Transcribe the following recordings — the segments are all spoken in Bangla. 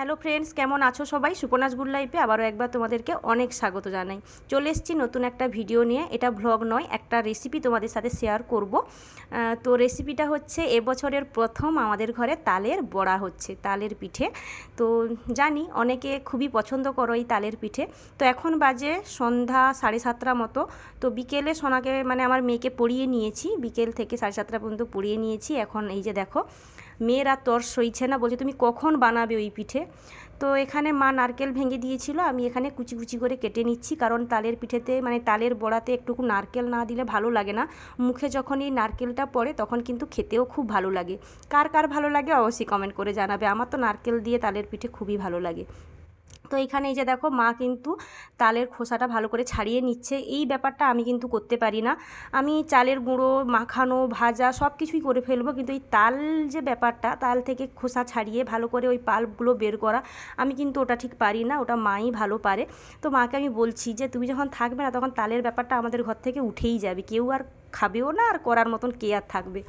হ্যালো ফ্রেন্ডস, কেমন আছো সবাই? সুপনাস গুড লাইফে আবারও একবার তোমাদেরকে অনেক স্বাগত জানাই। চলে এসেছি নতুন একটা ভিডিও নিয়ে। এটা ভ্লগ নয়, একটা রেসিপি তোমাদের সাথে শেয়ার করব। তো রেসিপিটা হচ্ছে এবছরের প্রথম আমাদের ঘরে তালের বড়া হচ্ছে, তালের পিঠে। তো জানি অনেকে খুবই পছন্দ করো এই তালের পিঠে। তো এখন বাজে সন্ধ্যা সাড়ে সাতটা মতো। তো বিকেলে সোনাকে মানে আমার মেয়েকে পড়িয়ে নিয়েছি। বিকেল থেকে সাড়ে সাতটা পর্যন্ত পড়িয়ে নিয়েছি। এখন এই যে দেখো মেয়ের আর তর সইছে না, বলছে, তুমি কখন বানাবে ওই পিঠে? তো এখানে মা নারকেল ভেঙে দিয়েছিল, আমি এখানে কুচি কুচি করে কেটে নিচ্ছি, কারণ তালের পিঠেতে মানে তালের বড়াতে একটুকু নারকেল না দিলে ভালো লাগে না। মুখে যখন এই নারকেলটা পড়ে, তখন কিন্তু খেতেও খুব ভালো লাগে। কার কার ভালো লাগে, অবশ্যই কমেন্ট করে জানাবে। আমার তো নারকেল দিয়ে তালের পিঠে খুবই ভালো লাগে। তো এখানে এই যে দেখো মা কিন্তু তালের খোসাটা ভালো করে ছাড়িয়ে নিচ্ছে। এই ব্যাপারটা আমি কিন্তু করতে পারি না। আমি চালের গুঁড়ো, মাখানো, ভাজা সব কিছুই করে ফেলব, কিন্তু এই তাল যে ব্যাপারটা, তাল থেকে খোসা ছাড়িয়ে ভালো করে ওই পাল্পগুলো বের করা, আমি কিন্তু ওটা ঠিক পারি না, ওটা মাই ভালো পারে। তো মাকে আমি বলছি যে, তুমি যখন থাকবে না, তখন তালের ব্যাপারটা আমাদের ঘর থেকে উঠেই যাবে। কেউ আর খাবেও না আর করার মতন কে আর থাকবে।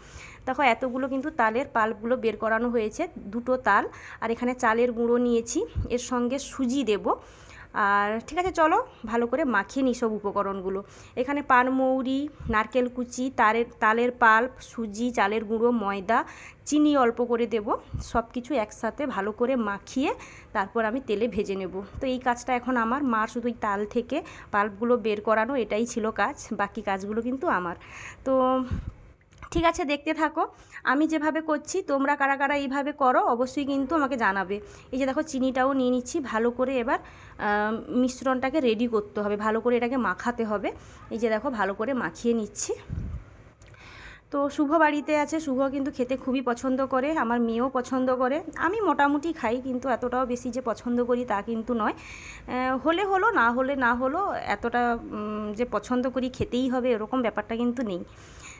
দেখো এতগুলো কিন্তু তালের পাল্পগুলো বের করানো হয়েছে, দুটো তাল। আর এখানে চালের গুঁড়ো নিয়েছি, এর সঙ্গে সুজি দেব। আর ঠিক আছে, চলো ভালো করে মাখিয়ে নিই সব উপকরণগুলো। এখানে পানমৌরি নারকেল কুচি, তারের, তালের পাল্প, সুজি, চালের গুঁড়ো, ময়দা, চিনি অল্প করে দেব। সব কিছু একসাথে ভালো করে মাখিয়ে তারপর আমি তেলে ভেজে নেব। তো এই কাজটা এখন আমার। মার শুধু ওই তাল থেকে পাল্পগুলো বের করানো, এটাই ছিল কাজ। বাকি কাজগুলো কিন্তু আমার। তো ঠিক আছে, দেখতে থাকো। আমি যেভাবে করছি, তোমরা কারা কারা এইভাবে করো, অবশ্যই কিন্তু আমাকে জানাবে। এই যে দেখো, চিনিটাও নিয়ে নিচ্ছি, ভালো করে এবার মিশ্রণটাকে রেডি করতে হবে, ভালো করে এটাকে মাখাতে হবে। এই যে দেখো, ভালো করে মাখিয়ে নিচ্ছি। তো শুভ বাড়িতে আছে, শুভ কিন্তু খেতে খুবই পছন্দ করে, আমার মেয়েও পছন্দ করে। আমি মোটামুটি খাই, কিন্তু এতটাও বেশি যে পছন্দ করি তা কিন্তু নয়। হলে হলো, না হলে না হলো, এতটা যে পছন্দ করি, খেতেই হবে, এরকম ব্যাপারটা কিন্তু নেই।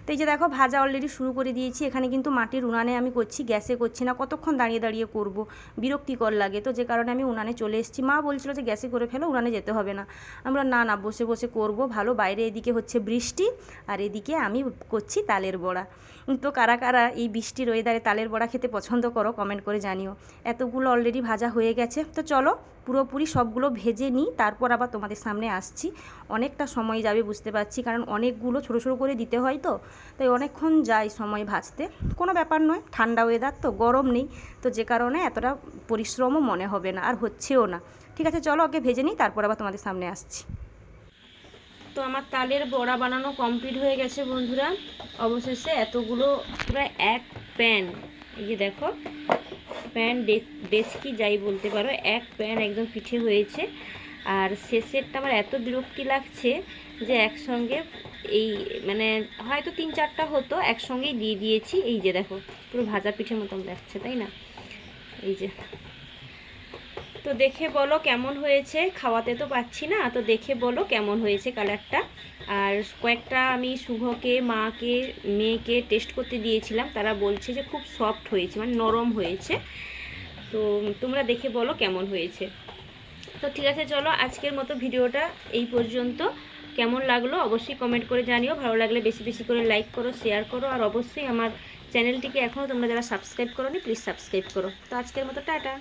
তো এই যে দেখো, ভাজা অলরেডি শুরু করে দিয়েছি। এখানে কিন্তু মাটির উনানে আমি করছি, গ্যাসে করছি না, কতক্ষণ দাঁড়িয়ে দাঁড়িয়ে করব? বিরক্তিকর লাগে। তো যে কারণে আমি উনানে চলে এসেছি। মা বলছিল যে গ্যাসে করে ফেলো, উনানে যেতে হবে না। আমরা না না, বসে বসে করব। ভালো, বাইরে এদিকে হচ্ছে বৃষ্টি, আর এদিকে আমি করছি তালের বড়া। তো কারা কারা এই বৃষ্টির ওয়েদারে তালের বড়া খেতে পছন্দ করো কমেন্ট করে জানিও। এতগুলো অলরেডি ভাজা হয়ে গেছে। তো চলো, পুরোপুরি সবগুলো ভেজে নিই, তারপর আবার তোমাদের সামনে আসছি। অনেকটা সময় যাবে, বুঝতে পারছি। কারণ অনেকগুলো ছোটো ছোটো করে দিতে হয় তো। তাই অনেকক্ষণ যায় সময় ভাজতে। কোনো ব্যাপার নয়, ঠান্ডা ওয়েদার তো, গরম নেই। তো যে কারণে এতটা পরিশ্রমও মনে হবে না, আর হচ্ছেও না। ঠিক আছে, চলো ওকে ভেজে নিই, তারপর আবার তোমাদের সামনে আসছি। তো আমার তালের বড়া বানানো কমপ্লিট হয়ে গেছে বন্ধুরা। অবশেষে এতগুলো পুরো এক প্যান এই যে দেখো প্যান ডেস্কি যাই বলতে পারো, এক প্যান একদম পিঠে হয়েছে। আর শেষেরটা আমার এত বিরক্তি লাগছে যে একসঙ্গে এই মানে হয়তো তিন চারটা হতো, একসঙ্গেই দিয়ে দিয়েছি। এই যে দেখো, পুরো ভাজা পিঠের মতন লাগছে, তাই না? এই যে। তো দেখে বলো কেমন হয়েছে? খাওয়াতে তো পাচ্ছি না, তো দেখে বলো কেমন হয়েছে কালারটা। আর কয়েকটা আমি শুভকে, মাকে, মেয়েকে টেস্ট করতে দিয়েছিলাম, তারা বলছে যে খুব সফট হয়েছে মানে নরম হয়েছে। তো তোমরা দেখে বলো কেমন হয়েছে। তো ঠিক আছে, চলো আজকের মতো ভিডিওটা এই পর্যন্ত। কেমন লাগল অবশ্যই কমেন্ট করে জানিও। ভালো লাগলে বেশি বেশি করে লাইক করো শেয়ার করো, আর অবশ্যই আমার চ্যানেলটিকে এখনও তোমরা যারা সাবস্ক্রাইব করো প্লিজ সাবস্ক্রাইব করো। তো আজকের মতো টাটা।